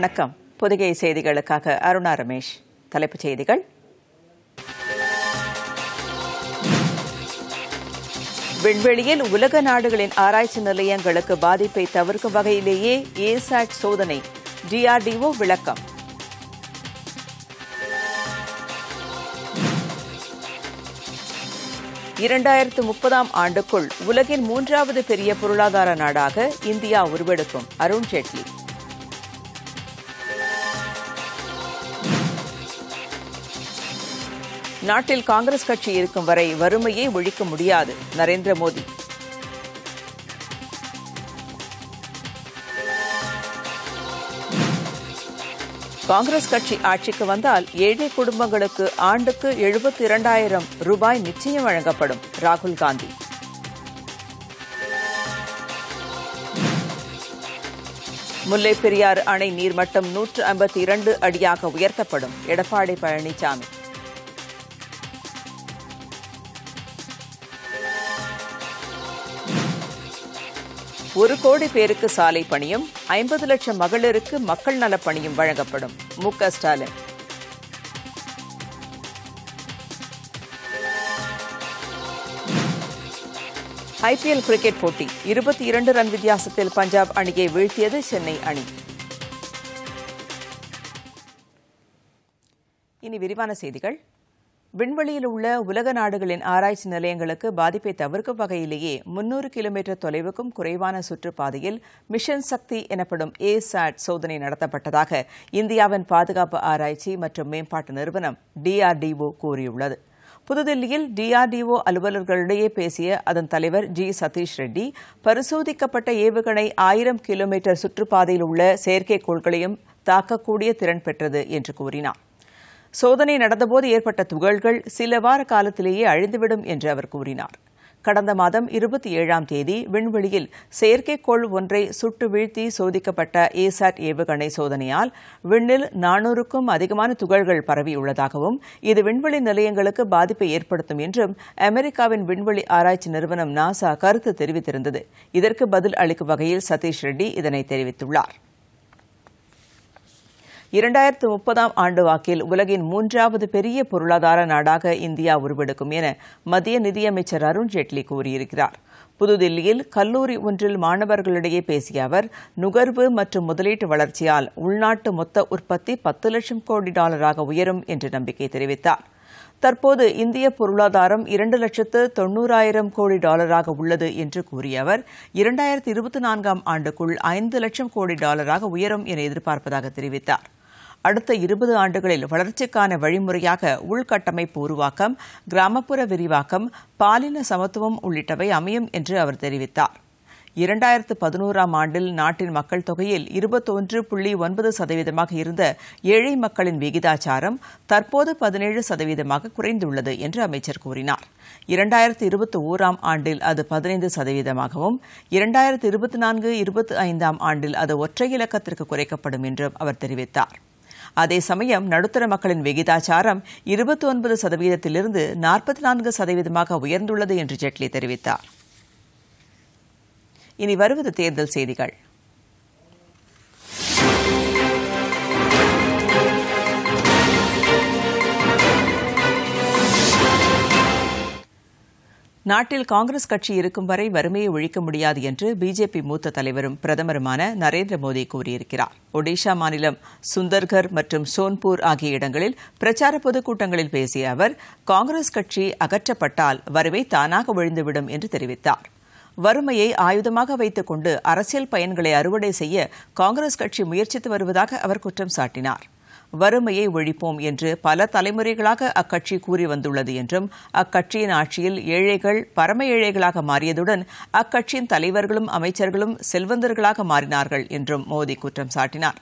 வணக்கம். புதுகை செய்திகளுக்காக அருணா ரமேஷ். தலைப்புச் செய்திகள். விண்வெளியில் உலக நாடுகளின் ஆராய்ச்சி நிலையங்களுக்கு பாதிப்பை தவிர்க்கும் வகையிலேயே ஏசாட் சோதனை. டிஆர்டிஓ விளக்கம். இரண்டாயிரத்து முப்பதாம் ஆண்டுக்குள் உலகின் மூன்றாவது பெரிய பொருளாதார நாடாக இந்தியா உருவெடுக்கும். அருண் ஜேட்லி. நாட்டில் காங்கிரஸ் கட்சி இருக்கும் வரை வறுமையை ஒழிக்க முடியாது. நரேந்திர மோடி. காங்கிரஸ் கட்சி ஆட்சிக்கு வந்தால் ஏழை குடும்பங்களுக்கு ஆண்டுக்கு எழுபத்தி இரண்டாயிரம் ரூபாய் நிச்சயம் வழங்கப்படும். ராகுல் காந்தி. முல்லை பெரியாறு அணை நீர்மட்டம் நூற்று ஐம்பத்தி இரண்டு அடியாக உயர்த்தப்படும். எடப்பாடி பழனிசாமி. ஒரு கோடி பேருக்கு சாலை பணியும் ஐம்பது லட்சம் மகளிருக்கு மக்கள் நலப் பணியும் வழங்கப்படும். மு க ஸ்டாலின். ஐபிஎல் கிரிக்கெட் போட்டி இருபத்தி இரண்டு ரன் வித்தியாசத்தில் பஞ்சாப் அணியை வீழ்த்தியது சென்னை அணி. இனி விரிவான செய்திகள். விண்வெளியில் உள்ள உலக நாடுகளின் ஆராய்ச்சி நிலையங்களுக்கு பாதிப்பை தவிர்க்கும் வகையிலேயே முன்னூறு கிலோமீட்டர் தொலைவுக்கும் குறைவான சுற்றுப்பாதையில் மிஷன் சக்தி எனப்படும் ஏ சாட் சோதனை நடத்தப்பட்டதாக இந்தியாவின் பாதுகாப்பு ஆராய்ச்சி மற்றும் மேம்பாட்டு நிறுவனம் டிஆர்டிஓ கூறியுள்ளது. புதுதில்லியில் டிஆர்டிஓ அலுவலர்களிடையே பேசிய அதன் தலைவர் ஜி சதீஷ் ரெட்டி பரிசோதிக்கப்பட்ட ஏவுகணை ஆயிரம் கிலோமீட்டர் சுற்றுப்பாதையில் உள்ள செயற்கைக்கோள்களையும் தாக்கக்கூடிய திறன் பெற்றது என்று கூறினார். சோதனை நடந்தபோது ஏற்பட்ட துகள்கள் சில வார காலத்திலேயே அழிந்துவிடும் என்று அவர் கூறினார். கடந்த மாதம் இருபத்தி ஏழாம் தேதி விண்வெளியில் செயற்கைக்கோள் ஒன்றை சுட்டு வீழ்த்தி சோதிக்கப்பட்ட ஏசாட் ஏவுகணை சோதனையால் விண்ணில் நானூறுக்கும் அதிகமான துகள்கள் பரவியுள்ளதாகவும் இது விண்வெளி நிலையங்களுக்கு பாதிப்பை ஏற்படுத்தும் என்றும் அமெரிக்காவின் விண்வெளி ஆராய்ச்சி நிறுவனம் நாசா கருத்து தெரிவித்திருந்தது. இதற்கு பதில் அளிக்கும் வகையில் சதீஷ் ரெட்டி இதனை தெரிவித்துள்ளார். இரண்டாயிரத்து முப்பதாம் ஆண்டு வாக்கில் உலகின் மூன்றாவது பெரிய பொருளாதார நாடாக இந்தியா உருவெடுக்கும் என மத்திய நிதியமைச்சர் அருண் ஜேட்லி கூறியிருக்கிறார். புதுதில்லியில் கல்லூரி ஒன்றில் மாணவர்களிடையே பேசிய அவர் நுகர்வு மற்றும் முதலீட்டு வளர்ச்சியால் உள்நாட்டு மொத்த உற்பத்தி பத்து லட்சம் கோடி டாலராக உயரும் என்று நம்பிக்கை தெரிவித்தார். தற்போது இந்திய பொருளாதாரம் இரண்டு லட்சத்து தொன்னூறாயிரம் கோடி டாலராக உள்ளது என்று கூறிய அவர் இரண்டாயிரத்து இருபத்தி நான்காம் ஆண்டுக்குள் ஐந்து லட்சம் கோடி டாலராக உயரும் என எதிர்பார்ப்பதாக தெரிவித்தார். அடுத்த இருபது ஆண்டுகளில் வளர்ச்சிக்கான வழிமுறையாக உள்கட்டமைப்பு உருவாக்கம் கிராமப்புற விரிவாக்கம் பாலின சமத்துவம் உள்ளிட்டவை அமையும் என்று அவர் தெரிவித்தார். இரண்டாயிரத்து பதினோராம் ஆண்டில் நாட்டின் மக்கள் தொகையில் இருபத்தொன்று புள்ளி ஒன்பது சதவீதமாக இருந்த ஏழை மக்களின் விகிதாச்சாரம் தற்போது பதினேழு சதவீதமாக குறைந்துள்ளது என்று அமைச்சர் கூறினார். இரண்டாயிரத்து இருபத்தி ஓராம் ஆண்டில் அது பதினைந்து சதவீதமாகவும் இரண்டாயிரத்து இருபத்தி நான்கு இருபத்தி ஐந்தாம் ஆண்டில் அது ஒற்றை இலக்கத்திற்கு குறைக்கப்படும் என்றும் அவர் தெரிவித்தார். அதே சமயம் நடுத்தர மக்களின் விகிதாச்சாரம் இருபத்தி ஒன்பது சதவீதத்திலிருந்து நாற்பத்தி நான்கு சதவீதமாக உயர்ந்துள்ளது என்று ஜேட்லி தெரிவித்தார். இனி வருவது தேர்தல் செய்திகள். நாட்டில் காங்கிரஸ் கட்சி இருக்கும் வரை வறுமையை ஒழிக்க முடியாது என்று பிஜேபி மூத்த தலைவரும் பிரதமருமான நரேந்திர மோடி கூறியிருக்கிறார். ஒடிஷா மாநிலம் சுந்தர்கர் மற்றும் சோன்பூர் ஆகிய இடங்களில் பிரச்சார பொதுக்கூட்டங்களில் பேசிய அவர் காங்கிரஸ் கட்சி அகற்றப்பட்டால் வறுமை தானாக ஒழிந்துவிடும் என்று தெரிவித்தார். வறுமையை ஆயுதமாக வைத்துக் கொண்டு அரசியல் பயன்களை அறுவடை செய்ய காங்கிரஸ் கட்சி முயற்சித்து வருவதாக அவர் குற்றம் சாட்டினார். வறுமையை ஒழிப்போம் என்று பல தலைமுறைகளாக அக்கட்சி கூறி வந்துள்ளது என்றும் அக்கட்சியின் ஆட்சியில் ஏழைகள் பரம ஏழைகளாக மாறியதுடன் அக்கட்சியின் தலைவர்களும் அமைச்சர்களும் செல்வந்தர்களாக மாறினார்கள் என்றும் மோடி குற்றம் சாட்டினார்.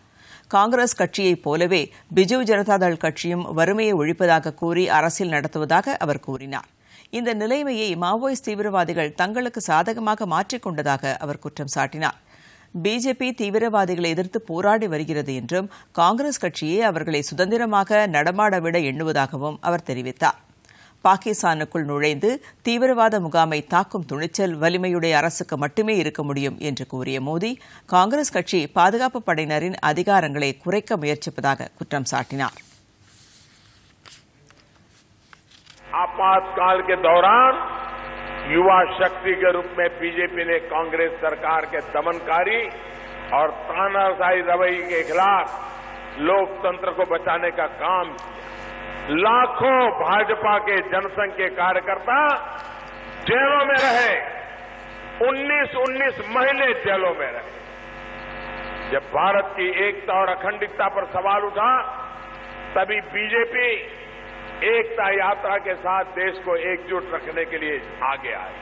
காங்கிரஸ் கட்சியைப் போலவே பிஜு ஜனதாதள் கட்சியும் வறுமையை ஒழிப்பதாக கூறி அரசியல் நடத்துவதாக அவர் கூறினார். இந்த நிலைமையை மாவோயிஸ்ட் தீவிரவாதிகள் தங்களுக்கு சாதகமாக மாற்றிக்கொண்டதாக அவர் குற்றம் சாட்டினார். பிஜேபி தீவிரவாதிகளை எதிர்த்து போராடி வருகிறது என்றும் காங்கிரஸ் கட்சியே அவர்களை சுதந்திரமாக நடமாடவிட எண்ணுவதாகவும் அவர் தெரிவித்தார் பாகிஸ்தானுக்குள் நுழைந்து தீவிரவாத முகாமை தாக்கும் துணிச்சல் வலிமையுடைய அரசுக்கு மட்டுமே இருக்க முடியும் என்று கூறிய மோடி காங்கிரஸ் கட்சி பாதுகாப்பு படையினரின் அதிகாரங்களை குறைக்க முயற்சிப்பதாக குற்றம் சாட்டினார் आपातकाल के दौरान युवा शक्ति के रूप में बीजेपी ने कांग्रेस सरकार के दमनकारी और तानाशाही रवैये के खिलाफ लोकतंत्र को बचाने का काम किया। लाखों भाजपा के जनसंघ के कार्यकर्ता जेलों में रहे। 19-19 महीने जेलों में रहे। जब भारत की एकता और अखंडितता पर सवाल उठा, तभी बीजेपी एकता यात्रा के साथ देश को एकजुट रखने के लिए आगे आई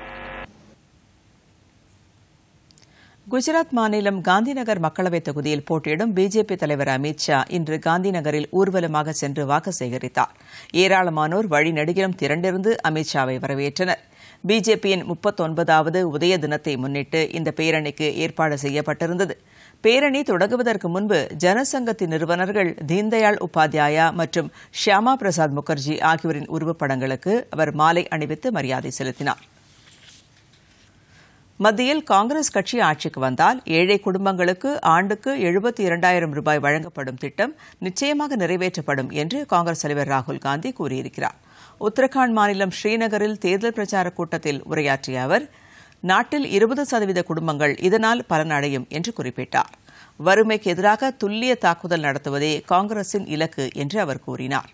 குஜராத் மாநிலம் காந்திநகர் மக்களவைத் தொகுதியில் போட்டியிடும் பிஜேபி தலைவர் அமித் ஷா இன்று காந்திநகரில் ஊர்வலமாக சென்று வாக்கு சேகரித்தார் ஏராளமானோர் வழிநெடுகிலும் திரண்டிருந்து அமித் ஷாவை வரவேற்றனர் பிஜேபியின் முப்பத்தொன்பதாவது உதய தினத்தை முன்னிட்டு இந்த பேரணிக்கு ஏற்பாடு செய்யப்பட்டிருந்தது பேரணி தொடங்குவதற்கு முன்பு ஜனசங்கத்தின் நிறுவனர்கள் தீன்தயாள் உபாத்யாயா மற்றும் ஷியாமா பிரசாத் முகர்ஜி ஆகியோரின் உருவப்படங்களுக்கு அவர் மாலை அணிவித்து மரியாதை செலுத்தினார். மத்தியில் காங்கிரஸ் கட்சி ஆட்சிக்கு வந்தால் ஏழை குடும்பங்களுக்கு ஆண்டுக்கு எழுபத்தி இரண்டாயிரம் ரூபாய் வழங்கப்படும் திட்டம் நிச்சயமாக நிறைவேற்றப்படும் என்று காங்கிரஸ் தலைவர் ராகுல் காந்தி கூறியிருக்கிறார். உத்தரகாண்ட் மாநிலம் ஸ்ரீநகரில் தேர்தல் பிரச்சார கூட்டத்தில் உரையாற்றிய அவர் நாட்டில் இருபது சதவீத குடும்பங்கள் இதனால் பலனடையும் என்று குறிப்பிட்டார். வறுமைக்கு எதிராக துல்லிய தாக்குதல் நடத்துவதே காங்கிரசின் இலக்கு என்று அவர் கூறினார்.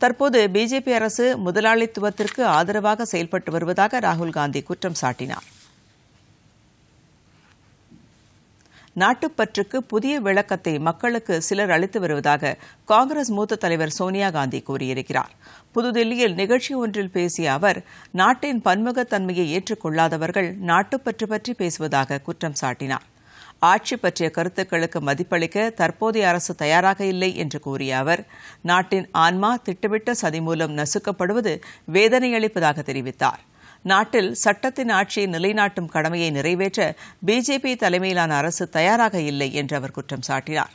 தற்போது பிஜேபி அரசு முதலாளித்துவத்திற்கு ஆதரவாக செயல்பட்டு வருவதாக ராகுல் காந்தி குற்றம் சாட்டினார். நாட்டுப்பற்றுக்கு புதிய விளக்கத்தை மக்களுக்கு சிலர் அளித்து வருவதாக காங்கிரஸ் மூத்த தலைவர் சோனியா காந்தி கூறியிருக்கிறார். புதுதில்லியில் நிகழ்ச்சி ஒன்றில் பேசிய அவர் நாட்டின் பன்முகத்தன்மையை ஏற்றுக்கொள்ளாதவர்கள் நாட்டுப்பற்று பற்றி பேசுவதாக குற்றம் சாட்டினார். ஆட்சி பற்றிய கருத்துக்களுக்கு மதிப்பளிக்க தற்போதைய அரசு தயாராக இல்லை என்று கூறிய அவர் நாட்டின் ஆன்மா திட்டமிட்ட சதி மூலம் நசுக்கப்படுவது வேதனையளிப்பதாக தெரிவித்தார். நாட்டில் சட்டத்தின் ஆட்சியை நிலைநாட்டும் கடமையை நிறைவேற்ற பிஜேபி தலைமையிலான அரசு தயாராக இல்லை என்று அவர் குற்றம் சாட்டினார்.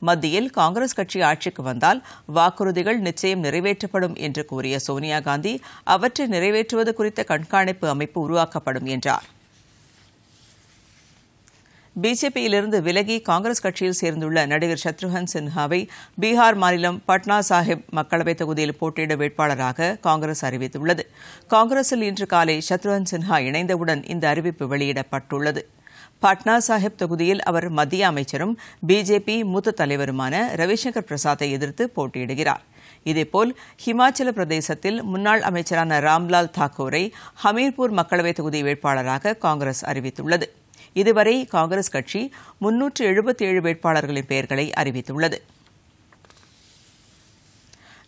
மத்தியில் காங்கிரஸ் கட்சி ஆட்சிக்கு வந்தால் வாக்குறுதிகள் நிச்சயம் நிறைவேற்றப்படும் என்று கூறிய சோனியா காந்தி அவற்றை நிறைவேற்றுவது குறித்த கண்காணிப்பு அமைப்பு உருவாக்கப்படும் என்றார். பிஜேபியிலிருந்து விலகி காங்கிரஸ் கட்சியில் சேர்ந்துள்ள நடிகர் சத்ருகன் சின்ஹாவை பீகார் மாநிலம் பட்னா சாஹிப் மக்களவைத் தொகுதியில் போட்டியிட வேட்பாளராக காங்கிரஸ் அறிவித்துள்ளது. காங்கிரஸில் இன்று காலை சத்ருகன் சின்ஹா இணைந்தவுடன் இந்த அறிவிப்பு வெளியிடப்பட்டுள்ளது. பட்னா சாஹிப் தொகுதியில் அவர் மத்திய அமைச்சரும் பிஜேபி மூத்த தலைவருமான ரவிசங்கர் பிரசாத்தை எதிர்த்து போட்டியிடுகிறார். இதேபோல் ஹிமாச்சல பிரதேசத்தில் முன்னாள் அமைச்சரான ராம்லால் தாக்கூரை ஹமீர்பூர் மக்களவைத் தொகுதி வேட்பாளராக காங்கிரஸ் அறிவித்துள்ளது. இதுவரை காங்கிரஸ் கட்சி முன்னூற்று எழுபத்தி ஏழு வேட்பாளர்களின் பெயர்களை அறிவித்துள்ளது.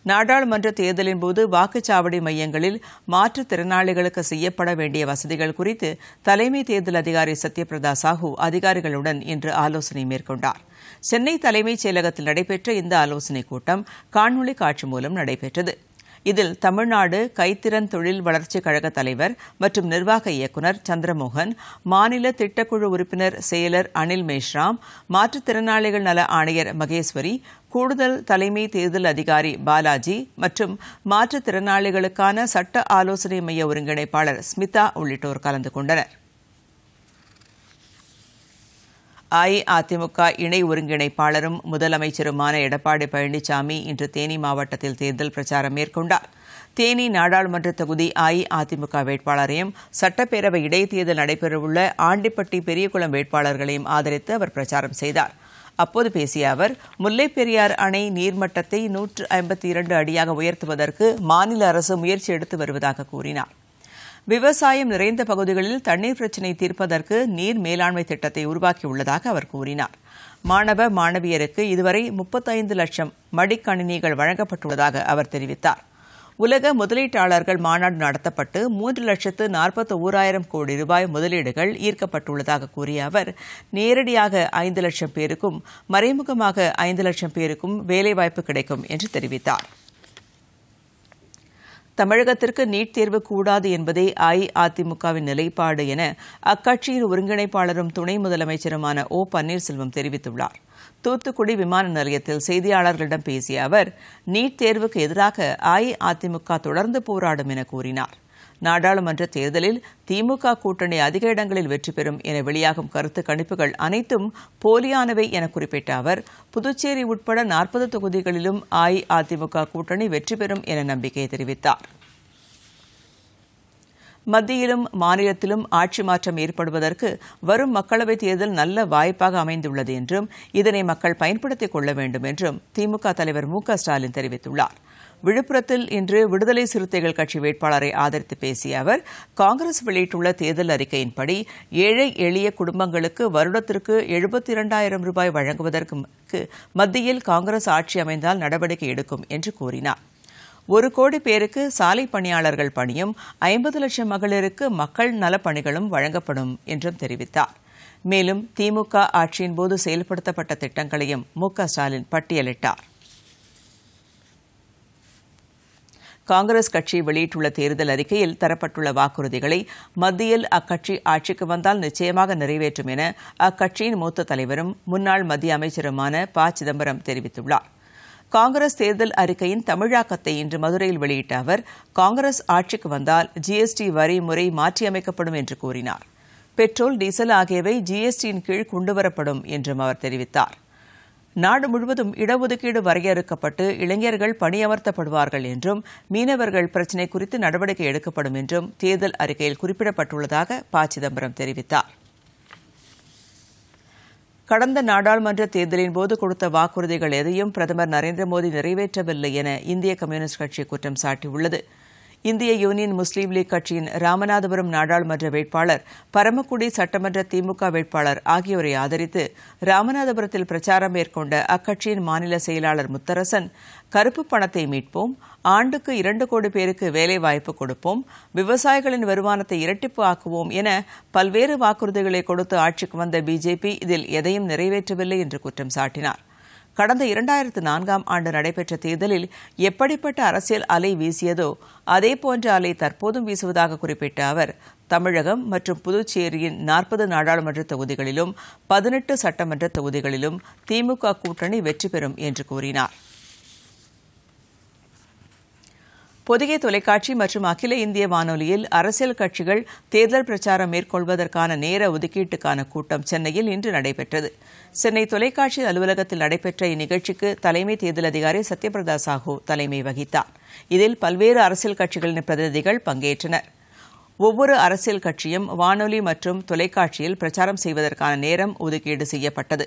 நாடாளுமன்ற தேர்தலின் போது வாக்குச்சாவடி மையங்களில் மாற்றுத்திறனாளிகளுக்கு செய்யப்பட வேண்டிய வசதிகள் குறித்து தலைமை தேர்தல் அதிகாரி சத்யபிரதா சாஹூ அதிகாரிகளுடன் இன்று ஆலோசனை மேற்கொண்டார். சென்னை தலைமைச் செயலகத்தில் நடைபெற்ற இந்த ஆலோசனைக் கூட்டம் காணொலி காட்சி மூலம் நடைபெற்றது. இதில் தமிழ்நாடு கைத்திறன் தொழில் வளர்ச்சிக் கழக தலைவர் மற்றும் நிர்வாக இயக்குநர் சந்திரமோகன் மாநில திட்டக்குழு உறுப்பினர் செயலர் அனில் மேஷ்ராம் மாற்றுத்திறனாளிகள் நல ஆணையர் மகேஸ்வரி கூடுதல் தலைமை தேர்தல் அதிகாரி பாலாஜி மற்றும் மாற்றுத்திறனாளிகளுக்கான சட்ட ஆலோசனை மைய ஒருங்கிணைப்பாளர் ஸ்மிதா உள்ளிட்டோர் கலந்து கொண்டனர். அஇஅதிமுக இணை ஒருங்கிணைப்பாளரும் முதலமைச்சருமான எடப்பாடி பழனிசாமி இன்று தேனி மாவட்டத்தில் தேர்தல் பிரச்சாரம் மேற்கொண்டார். தேனி நாடாளுமன்ற தொகுதி அஇஅதிமுக வேட்பாளரையும் சட்டப்பேரவை இடைத்தேர்தல் நடைபெறவுள்ள ஆண்டிப்பட்டி பெரியகுளம் வேட்பாளர்களையும் ஆதரித்து அவர் பிரச்சாரம் செய்தார். அப்போது பேசிய அவர் முல்லைப்பெரியாறு அணை நீர்மட்டத்தை நூற்று ஐம்பத்தி இரண்டு அடியாக உயர்த்துவதற்கு மாநில அரசு முயற்சி எடுத்து வருவதாக கூறினார். விவசாயம் நிறைந்த பகுதிகளில் தண்ணீர் பிரச்சினை தீர்ப்பதற்கு நீர் மேலாண்மை திட்டத்தை உருவாக்கியுள்ளதாக அவர் கூறினார். மாணவ மாணவியருக்கு இதுவரை முப்பத்தைந்து லட்சம் மடிக்கணினிகள் வழங்கப்பட்டுள்ளதாக அவர் தெரிவித்தார். உலக முதலீட்டாளர்கள் மாநாடு நடத்தப்பட்டு மூன்று லட்சத்து நாற்பத்தி ஓராயிரம் கோடி ரூபாய் முதலீடுகள் ஈர்க்கப்பட்டுள்ளதாக கூறிய அவர் நேரடியாக ஐந்து லட்சம் பேருக்கும் மறைமுகமாக ஐந்து லட்சம் பேருக்கும் வேலைவாய்ப்பு கிடைக்கும் என்று தெரிவித்தார். தமிழகத்திற்கு நீட் தேர்வு கூடாது என்பதே அஇஅதிமுகவின் நிலைப்பாடு என அக்கட்சியின் ஒருங்கிணைப்பாளரும் துணை முதலமைச்சருமான ஓ பன்னீர்செல்வம் தெரிவித்துள்ளார். தூத்துக்குடி விமான நிலையத்தில் செய்தியாளர்களிடம் பேசிய அவர் நீட் தேர்வுக்கு எதிராக அஇஅதிமுக தொடர்ந்து போராடும் என கூறினார். நாடாளுமன்ற தேர்தலில் திமுக கூட்டணி அதிக இடங்களில் வெற்றி பெறும் என வெளியாகும் கருத்து கணிப்புகள் அனைத்தும் போலியானவை என குறிப்பிட்ட அவர் புதுச்சேரி உட்பட நாற்பது தொகுதிகளிலும் அஇஅதிமுக கூட்டணி வெற்றி பெறும் என நம்பிக்கை தெரிவித்தார். மத்தியிலும் மாநிலத்திலும் ஆட்சி மாற்றம் ஏற்படுவதற்கு வரும் மக்களவைத் தேர்தல் நல்ல வாய்ப்பாக அமைந்துள்ளது என்றும் இதனை மக்கள் பயன்படுத்திக் கொள்ள வேண்டும் என்றும் திமுக தலைவர் மு ஸ்டாலின் தெரிவித்துள்ளார். விழுப்புரத்தில் இன்று விடுதலை சிறுத்தைகள் கட்சி வேட்பாளரை ஆதரித்து பேசிய அவர் காங்கிரஸ் வெளியிட்டுள்ள தேர்தல் அறிக்கையின்படி ஏழை எளிய குடும்பங்களுக்கு வருடத்திற்கு எழுபத்தி இரண்டாயிரம் ரூபாய் வழங்குவதற்கு மத்தியில் காங்கிரஸ் ஆட்சி அமைந்தால் நடவடிக்கை எடுக்கும் என்று கூறினார். ஒரு கோடி பேருக்கு சாலை பணியாளர்கள் பணியும் ஐம்பது லட்சம் மகளிருக்கு மக்கள் நலப்பணிகளும் வழங்கப்படும் என்றும் தெரிவித்தார். மேலும் திமுக ஆட்சியின் போது செயல்படுத்தப்பட்ட திட்டங்களையும் மு ஸ்டாலின் பட்டியலிட்டார். காங்கிரஸ் கட்சி வெளியிட்டுள்ள தேர்தல் அறிக்கையில் தரப்பட்டுள்ள வாக்குறுதிகளை மத்தியில் அக்கட்சி ஆட்சிக்கு வந்தால் நிச்சயமாக நிறைவேற்றும் என அக்கட்சியின் மூத்த தலைவரும் முன்னாள் மத்திய அமைச்சருமான ப. சிதம்பரம் தெரிவித்துள்ளார். காங்கிரஸ் தேர்தல் அறிக்கையின் தமிழாக்கத்தை இன்று மதுரையில் வெளியிட்ட அவர் காங்கிரஸ் ஆட்சிக்கு வந்தால் ஜிஎஸ்டி வரி முறை மாற்றியமைக்கப்படும் என்று கூறினார். பெட்ரோல் டீசல் ஆகியவை ஜிஎஸ்டியின் கீழ் கொண்டுவரப்படும் என்றும் அவர் தெரிவித்தார். நாடு முழுவதும் இடஒதுக்கீடு வரையறுக்கப்பட்டு இளைஞர்கள் பணியமர்த்தப்படுவார்கள் என்றும் மீனவர்கள் பிரச்சினை குறித்து நடவடிக்கை எடுக்கப்படும் என்றும் தேர்தல் அறிக்கையில் குறிப்பிடப்பட்டுள்ளதாக ப சிதம்பரம் தெரிவித்தார். கடந்த நாடாளுமன்ற தேர்தலின் போது கொடுத்த வாக்குறுதிகள் எதையும் பிரதமர் நரேந்திர மோடி நிறைவேற்றவில்லை என இந்திய கம்யூனிஸ்ட் கட்சி குற்றம் சாட்டியுள்ளது. இந்திய யூனியன் முஸ்லீம் லீக் கட்சியின் ராமநாதபுரம் நாடாளுமன்ற வேட்பாளர் பரமக்குடி சட்டமன்ற திமுக வேட்பாளர் ஆகியோரை ஆதரித்து ராமநாதபுரத்தில் பிரச்சாரம் மேற்கொண்ட அக்கட்சியின் மாநில செயலாளர் முத்தரசன் கருப்பு பணத்தை மீட்போம் ஆண்டுக்கு இரண்டு கோடி பேருக்கு வேலைவாய்ப்பு கொடுப்போம் விவசாயிகளின் வருமானத்தை இரட்டிப்பு ஆக்குவோம் என பல்வேறு வாக்குறுதிகளை கொடுத்து ஆட்சிக்கு வந்த பிஜேபி இதில் எதையும் நிறைவேற்றவில்லை என்று குற்றம் சாட்டினார். கடந்த இரண்டாயிரத்து நான்காம் ஆண்டு நடைபெற்ற தேர்தலில் எப்படிப்பட்ட அரசியல் அலை வீசியதோ அதேபோன்ற அலை தற்போதும் வீசுவதாக குறிப்பிட்ட அவர் தமிழகம் மற்றும் புதுச்சேரியின் நாற்பது நாடாளுமன்ற தொகுதிகளிலும் பதினெட்டு சட்டமன்ற தொகுதிகளிலும் திமுக கூட்டணி வெற்றி பெறும் என்று கூறினார். பொதிகை தொலைக்காட்சி மற்றும் அகில இந்திய வானொலியில் அரசியல் கட்சிகள் தேர்தல் பிரச்சாரம் மேற்கொள்வதற்கான நேர ஒதுக்கீட்டுக்கான கூட்டம் சென்னையில் இன்று நடைபெற்றது. சென்னை தொலைக்காட்சி அலுவலகத்தில் நடைபெற்ற இந்நிகழ்ச்சிக்கு தலைமை தேர்தல் அதிகாரி சத்யபிரதா சாஹூ தலைமை வகித்தார். இதில் பல்வேறு அரசியல் கட்சிகளின் பிரதிநிதிகள் பங்கேற்றனர். ஒவ்வொரு அரசியல் கட்சியும் வானொலி மற்றும் தொலைக்காட்சியில் பிரச்சாரம் செய்வதற்கான நேரம் ஒதுக்கீடு செய்யப்பட்டது.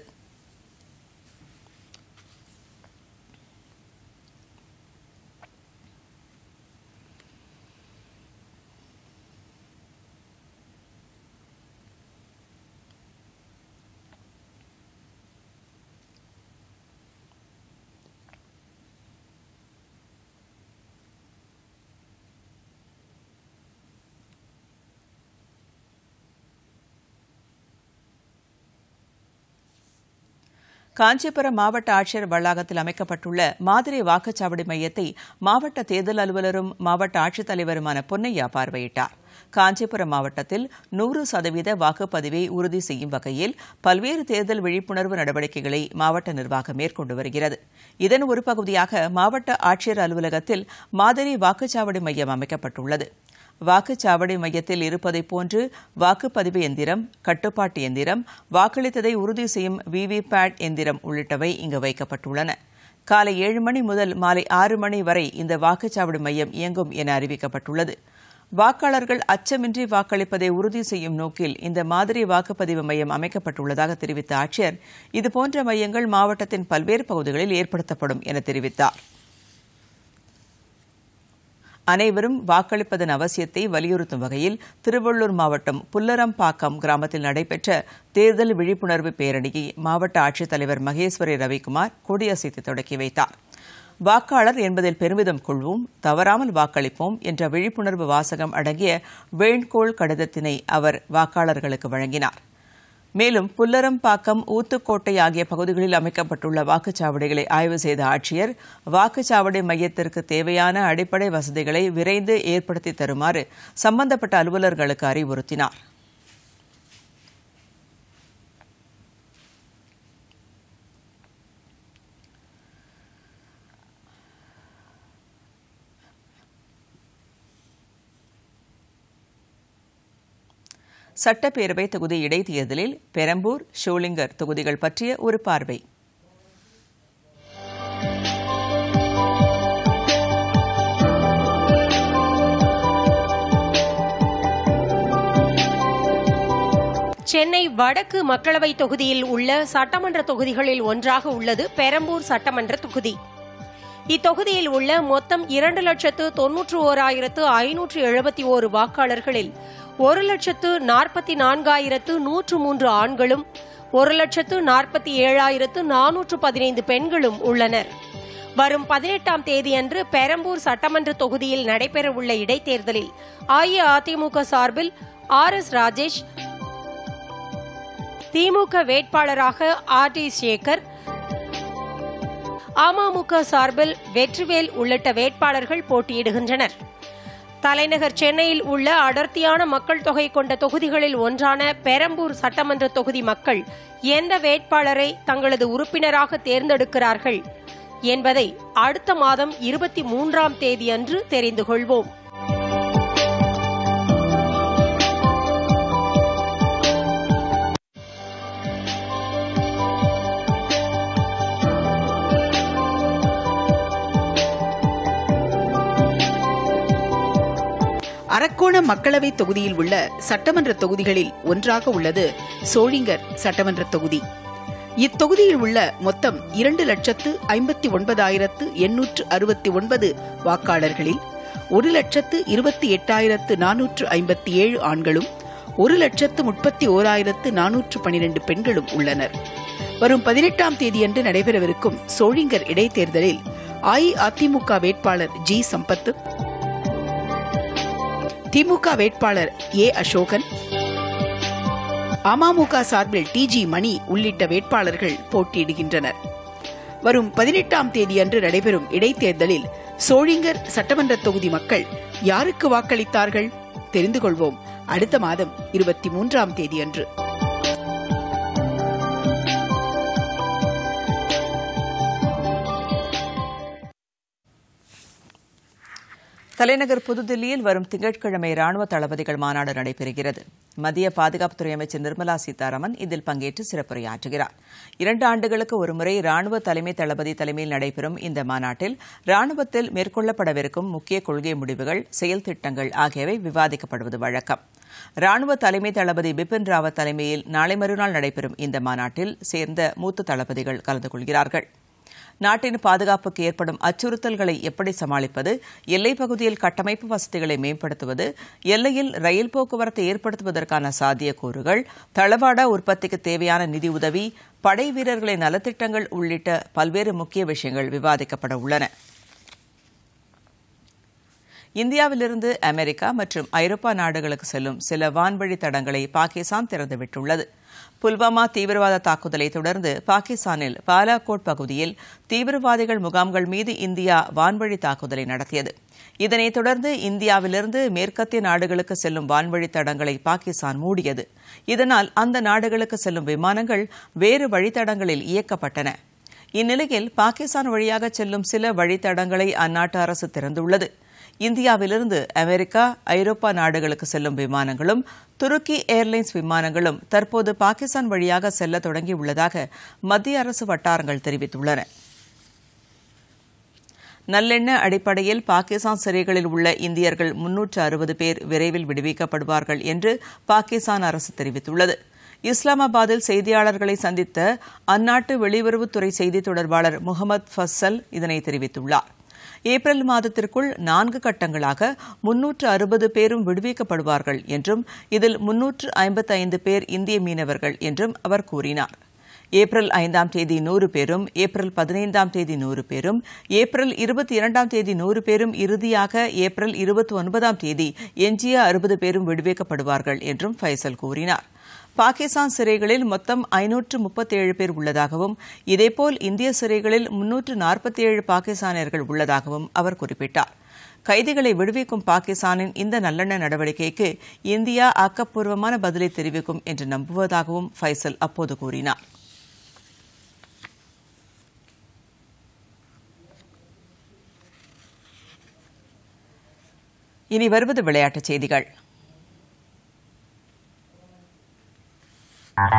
காஞ்சிபுரம் மாவட்ட ஆட்சியர் வளாகத்தில் அமைக்கப்பட்டுள்ள மாதிரி வாக்குச்சாவடி மையத்தை மாவட்ட தேர்தல் அலுவலரும் மாவட்ட ஆட்சித்தலைவருமான பொன்னையா பார்வையிட்டார். காஞ்சிபுரம் மாவட்டத்தில் நூறு சதவீத வாக்குப்பதிவை உறுதி செய்யும் வகையில் பல்வேறு தேர்தல் விழிப்புணர்வு நடவடிக்கைகளை மாவட்ட நிர்வாகம் மேற்கொண்டு வருகிறது. இதன் ஒரு பகுதியாக மாவட்ட ஆட்சியர் அலுவலகத்தில் மாதிரி வாக்குச்சாவடி மையம் அமைக்கப்பட்டுள்ளது. வாக்குச்சாவடி மையத்தில் இருப்பதைப் போன்று வாக்குப்பதிவு எந்திரம் கட்டுப்பாட்டு எந்திரம் வாக்களித்ததை உறுதி செய்யும் விவிபேட் எந்திரம் உள்ளிட்டவை இங்கு வைக்கப்பட்டுள்ளன. காலை ஏழு மணி முதல் மாலை ஆறு மணி வரை இந்த வாக்குச்சாவடி மையம் இயங்கும் என அறிவிக்கப்பட்டுள்ளது. வாக்காளர்கள் அச்சமின்றி வாக்களிப்பதை உறுதி செய்யும் நோக்கில் இந்த மாதிரி வாக்குப்பதிவு மையம் அமைக்கப்பட்டுள்ளதாக தெரிவித்த ஆட்சியர் இதுபோன்ற மையங்கள் மாவட்டத்தின் பல்வேறு பகுதிகளில் ஏற்படுத்தப்படும் என தெரிவித்தார். அனைவரும் வாக்களிப்பதன் அவசியத்தை வலியுறுத்தும் வகையில் திருவள்ளூர் மாவட்டம் புல்லரம்பாக்கம் கிராமத்தில் நடைபெற்ற தேர்தல் விழிப்புணர்வு பேரணியை மாவட்ட ஆட்சித்தலைவர் மகேஸ்வரி ரவிக்குமார் கொடியசைத்து தொடக்கி வைத்தார். வாக்காளர் என்பதில் பெருமிதம் கொள்வோம் தவறாமல் வாக்களிப்போம் என்ற விழிப்புணர்வு வாசகம் அடங்கிய வேண்கோள் கடிதத்தினை அவர் வாக்காளர்களுக்கு வழங்கினார். மேலும் புல்லரம்பாக்கம் ஊத்துக்கோட்டை ஆகிய பகுதிகளில் அமைக்கப்பட்டுள்ள வாக்குச்சாவடிகளை ஆய்வு செய்த ஆட்சியர் வாக்குச்சாவடி மையத்திற்கு தேவையான அடிப்படை வசதிகளை விரைந்து ஏற்படுத்தி தருமாறு சம்பந்தப்பட்ட அலுவலர்களுக்கு அறிவுறுத்தினார். சட்டப்பேரவை தொகுதி இடைத்தேர்தலில் பெரம்பூர் ஷோலிங்கர் தொகுதிகள் பற்றிய ஒரு பார்வை. சென்னை வடக்கு மக்களவை தொகுதியில் உள்ள சட்டமன்ற தொகுதிகளில் ஒன்றாக உள்ளது பெரம்பூர் சட்டமன்ற தொகுதி. இத்தொகுதியில் உள்ள மொத்தம் இரண்டு லட்சத்து தொன்னூற்று ஓராயிரத்து ஐநூற்று எழுபத்தி ஓரு வாக்காளர்களில் ஒரு லட்சத்து நாற்பத்தி நான்காயிரத்து நூற்று மூன்று ஆண்களும் ஒரு லட்சத்து நாற்பத்தி ஏழாயிரத்து நானூற்று பதினைந்து பெண்களும் உள்ளனர். வரும் பதினெட்டாம் தேதியன்று பெரம்பூர் சட்டமன்ற தொகுதியில் நடைபெறவுள்ள இடைத்தேர்தலில் அஇஅதிமுக சார்பில் ஆர் எஸ் ராஜேஷ் திமுக வேட்பாளராக ஆர் டி சேகர் அமமுக சார்பில் வெற்றிவேல் உள்ளிட்ட வேட்பாளர்கள் போட்டியிடுகின்றனர். தலைநகர் சென்னையில் உள்ள அடர்த்தியான மக்கள் தொகை கொண்ட தொகுதிகளில் ஒன்றான பெரம்பூர் சட்டமன்ற தொகுதி மக்கள் எந்த வேட்பாளரை தங்களது உறுப்பினராக தேர்ந்தெடுக்கிறார்கள் என்பதை அடுத்த மாதம் இருபத்தி மூன்றாம் தேதியன்று தெரிந்து கொள்வோம். அரக்கோணம் மக்களவை தொகுதியில் உள்ள சட்டமன்ற தொகுதிகளில் ஒன்றாக உள்ளது சோழிங்கர் சட்டமன்ற தொகுதி. இத்தொகுதியில் உள்ள மொத்தம் இரண்டு லட்சத்து ஐம்பத்தி ஒன்பதாயிரத்து எண்ணூற்று அறுபத்தி ஒன்பது வாக்காளர்களில் ஒரு லட்சத்து இருபத்தி எட்டாயிரத்து நானூற்று ஐம்பத்தி ஏழு ஆண்களும் ஒரு லட்சத்து முப்பத்தி ஓராயிரத்து நானூற்று பனிரெண்டு பெண்களும் உள்ளனர். வரும் பதினெட்டாம் தேதியன்று நடைபெறவிருக்கும் சோழிங்கர் இடைத்தேர்தலில் அஇஅதிமுக வேட்பாளர் ஜி சம்பத்து திமுக வேட்பாளர் ஏ அசோகன் அமமுக சார்பில் டி ஜி மணி உள்ளிட்ட வேட்பாளர்கள் போட்டியிடுகின்றனர். வரும் பதினெட்டாம் தேதியன்று நடைபெறும் இடைத்தேர்தலில் சோழிங்கர் சட்டமன்ற தொகுதி மக்கள் யாருக்கு வாக்களித்தார்கள்? தெரிந்து கொள்வோம். அடுத்த மாதம் இருபத்தி மூன்றாம் தேதியன்று. தலைநகர் புதுதில்லியில் வரும் திங்கட்கிழமை ராணுவ தளபதிகள் மாநாடு நடைபெறுகிறது. மத்திய பாதுகாப்புத்துறை அமைச்சர் நிர்மலா சீதாராமன் இதில் பங்கேற்று சிறப்புரையாற்றுகிறார். இரண்டு ஆண்டுகளுக்கு ஒருமுறை ராணுவ தலைமை தளபதி தலைமையில் நடைபெறும் இந்த மாநாட்டில் ராணுவத்தில் மேற்கொள்ளப்படவிருக்கும் முக்கிய கொள்கை முடிவுகள் செயல் திட்டங்கள் ஆகியவை விவாதிக்கப்படுவது வழக்கம். ராணுவ தலைமை தளபதி பிபின் ராவத் தலைமையில் நாளை மறுநாள் நடைபெறும் இந்த மாநாட்டில் சேர்ந்த மூத்த தளபதிகள் கலந்து கொள்கிறார்கள். நாட்டின் பாதுகாப்புக்கு ஏற்படும் அச்சுறுத்தல்களை எப்படி சமாளிப்பது எல்லைப் பகுதியில் கட்டமைப்பு வசதிகளை மேம்படுத்துவது எல்லையில் ரயில் போக்குவரத்தை ஏற்படுத்துவதற்கான சாத்தியக்கூறுகள் தளவாட உற்பத்திக்கு தேவையான நிதி உதவி படை வீரர்களின் நலத்திட்டங்கள் உள்ளிட்ட பல்வேறு முக்கிய விஷயங்கள் விவாதிக்கப்பட உள்ளன. இந்தியாவிலிருந்து அமெரிக்கா மற்றும் ஐரோப்பா நாடுகளுக்கு செல்லும் சில வான்வழி தடங்களை பாகிஸ்தான் திறந்துவிட்டுள்ளது. புல்வாமா தீவிரவாத தாக்குதலை தொடர்ந்து பாகிஸ்தானில் பாலாகோட் பகுதியில் தீவிரவாதிகள் முகாம்கள் மீது இந்தியா வான்வழி தாக்குதலை நடத்தியது. இதனைத் தொடர்ந்து இந்தியாவிலிருந்து மேற்கத்திய நாடுகளுக்கு செல்லும் வான்வழி தடங்களை பாகிஸ்தான் மூடியது. இதனால் அந்த நாடுகளுக்கு செல்லும் விமானங்கள் வேறு வழித்தடங்களில் இயக்கப்பட்டன. இந்நிலையில் பாகிஸ்தான் வழியாக செல்லும் சில வழித்தடங்களை அந்நாட்டு அரசு திறந்துள்ளது. இந்தியாவிலிருந்து அமெரிக்கா ஐரோப்பா நாடுகளுக்கு செல்லும் விமானங்களும் துருக்கி ஏர்லைன்ஸ் விமானங்களும் தற்போது பாகிஸ்தான் வழியாக செல்ல தொடங்கியுள்ளதாக மத்திய அரசு வட்டாரங்கள் தெரிவித்துள்ளன. நல்லெண்ண அடிப்படையில் பாகிஸ்தான் சிறைகளில் உள்ள இந்தியர்கள் முன்னூற்று அறுபது பேர் விரைவில் விடுவிக்கப்படுவார்கள் என்று பாகிஸ்தான் அரசு தெரிவித்துள்ளது. இஸ்லாமாபாத்தில் செய்தியாளர்களை சந்தித்த அந்நாட்டு வெளியுறவுத்துறை செய்தி தொடர்பாளர் முகமது ஃபசல் இதனை தெரிவித்துள்ளார். ஏப்ரல் மாதத்திற்குள் நான்கு கட்டங்களாக முன்னூற்று அறுபது பேரும் விடுவிக்கப்படுவார்கள் என்றும் இதில் முன்னூற்று ஐம்பத்தைந்து பேர் இந்திய மீனவர்கள் என்றும் அவர் கூறினார். ஏப்ரல் ஐந்தாம் தேதி நூறு பேரும் ஏப்ரல் பதினைந்தாம் தேதி நூறு பேரும் ஏப்ரல் இருபத்தி இரண்டாம் தேதி நூறு பேரும் இறுதியாக ஏப்ரல் இருபத்தி ஒன்பதாம் தேதி எஞ்சிய அறுபது பேரும் விடுவிக்கப்படுவார்கள் என்றும் ஃபைசல் கூறினார். பாகிஸ்தான் சிறைகளில் மொத்தம் ஐநூற்று முப்பத்தேழு பேர் உள்ளதாகவும் இதேபோல் இந்திய சிறைகளில் முன்னூற்று நாற்பத்தேழு பாகிஸ்தானியர்கள் உள்ளதாகவும் அவர் குறிப்பிட்டார். கைதிகளை விடுவிக்கும் பாகிஸ்தானின் இந்த நல்லெண்ண நடவடிக்கைக்கு இந்தியா ஆக்கப்பூர்வமான பதிலை தெரிவிக்கும் என்று நம்புவதாகவும் ஃபைசல் அப்போது கூறினார். இனி வருவது விளையாட்டுச் செய்திகள். ஐபிஎல்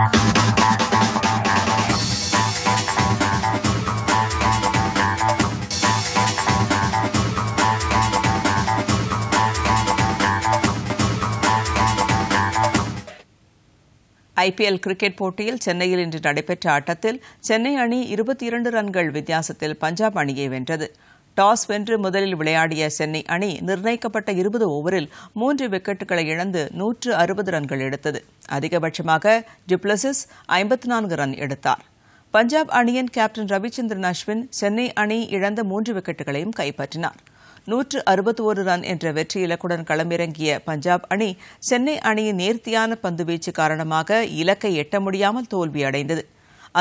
கிரிக்கெட் போட்டியில் சென்னையில் இன்று நடைபெற்ற ஆட்டத்தில் சென்னை அணி இருபத்தி இரண்டு ரன்கள் வித்தியாசத்தில் பஞ்சாப் அணியை வென்றது. டாஸ் வென்று முதலில் விளையாடிய சென்னை அணி நிர்ணயிக்கப்பட்ட இருபது ஓவரில் மூன்று விக்கெட்டுகளை இழந்து நூற்று அறுபது ரன்கள் எடுத்தது. அதிகபட்சமாக டிப்ளசிஸ் ஐம்பத்தி நான்கு ரன் எடுத்தார். பஞ்சாப் அணியின் கேப்டன் ரவிச்சந்திரன் அஸ்வின் சென்னை அணி இழந்த மூன்று விக்கெட்டுகளையும் கைப்பற்றினார். நூற்று அறுபத்தி ஒரு ரன் என்ற வெற்றி இலக்குடன் களமிறங்கிய பஞ்சாப் அணி சென்னை அணியின் நேர்த்தியான பந்துவீச்சு காரணமாக இலக்கை எட்ட முடியாமல் தோல்வியடைந்தது.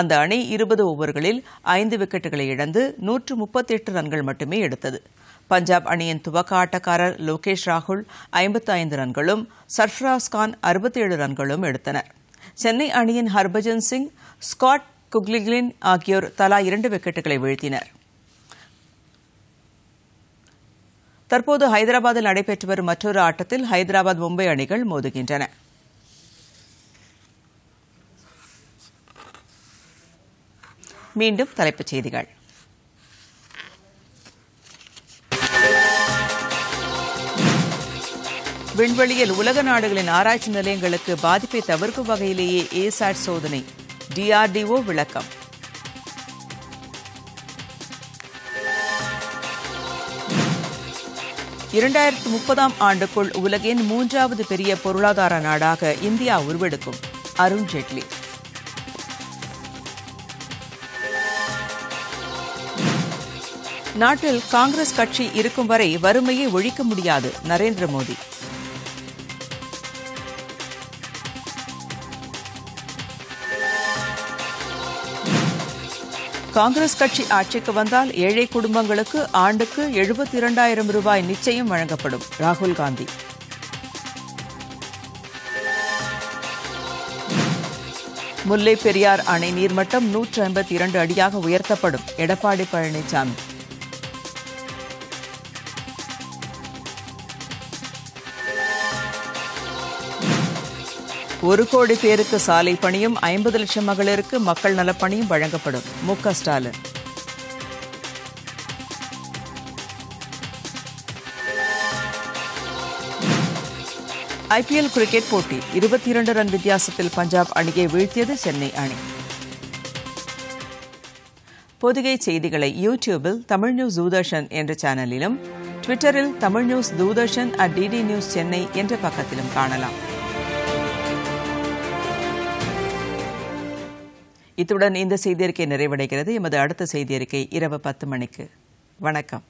அந்த அணி இருபது ஓவர்களில் ஐந்து விக்கெட்டுகளை இழந்து நூற்று முப்பத்தெட்டு ரன்கள் மட்டுமே எடுத்தது. பஞ்சாப் அணியின் துவக்க ஆட்டக்காரர் லோகேஷ் ராகுல் ஐம்பத்தி ஐந்து ரன்களும் சர்ஃப்ராஸ் கான் அறுபத்தேழு ரன்களும் எடுத்தனர் சென்னை அணியின் ஹர்பஜன் சிங் ஸ்காட் குக்லிக்லின் ஆகியோர் தலா இரண்டு விக்கெட்டுகளை வீழ்த்தினர். தற்போது ஹைதராபாத்தில் நடைபெற்று வரும் மற்றொரு ஆட்டத்தில் ஹைதராபாத் மும்பை அணிகள் மோதுகின்றன. மீண்டும் தலைப்புச் செய்திகள். விண்வெளியில் உலக நாடுகளின் ஆராய்ச்சி நிலையங்களுக்கு பாதிப்பை தவிர்க்கும் வகையிலேயே ஏசாட் சோதனை. டிஆர்டிஓ விளக்கம். இரண்டாயிரத்து முப்பதாம் ஆண்டுக்குள் உலகின் மூன்றாவது பெரிய பொருளாதார நாடாக இந்தியா உருவெடுக்கும். அருண் நாட்டில் காங்கிரஸ் கட்சி இருக்கும் வரை வறுமையை ஒழிக்க முடியாது நரேந்திர மோடி. காங்கிரஸ் கட்சி ஆட்சிக்கு வந்தால் ஏழை குடும்பங்களுக்கு ஆண்டுக்கு எழுபத்தி இரண்டாயிரம் ரூபாய் நிச்சயம் வழங்கப்படும் ராகுல் காந்தி. முல்லை பெரியார் அணை நீர்மட்டம் நூற்று ஐம்பத்தி இரண்டு அடியாக உயர்த்தப்படும் எடப்பாடி பழனிசாமி. ஒரு கோடி பேருக்கு சாலை பணியும் ஐம்பது லட்சம் மகளிருக்கு மக்கள் நலப்பணியும் வழங்கப்படும். மு க ஸ்டாலின். ஐபிஎல் கிரிக்கெட் போட்டி இருபத்தி இரண்டு ரன் வித்தியாசத்தில் பஞ்சாப் அணியை வீழ்த்தியது சென்னை அணி. பொதுகை செய்திகளை யூடியூபில் தமிழ் நியூஸ் தூதர்ஷன் என்ற சேனலிலும் ட்விட்டரில் Tamil news Doordarshan at DD news Chennai என்ற பக்கத்திலும் காணலாம். இத்துடன் இந்த செய்தியறிக்கை நிறைவடைகிறது. எமது அடுத்த செய்தியறிக்கை இரவு பத்து மணிக்கு. வணக்கம்.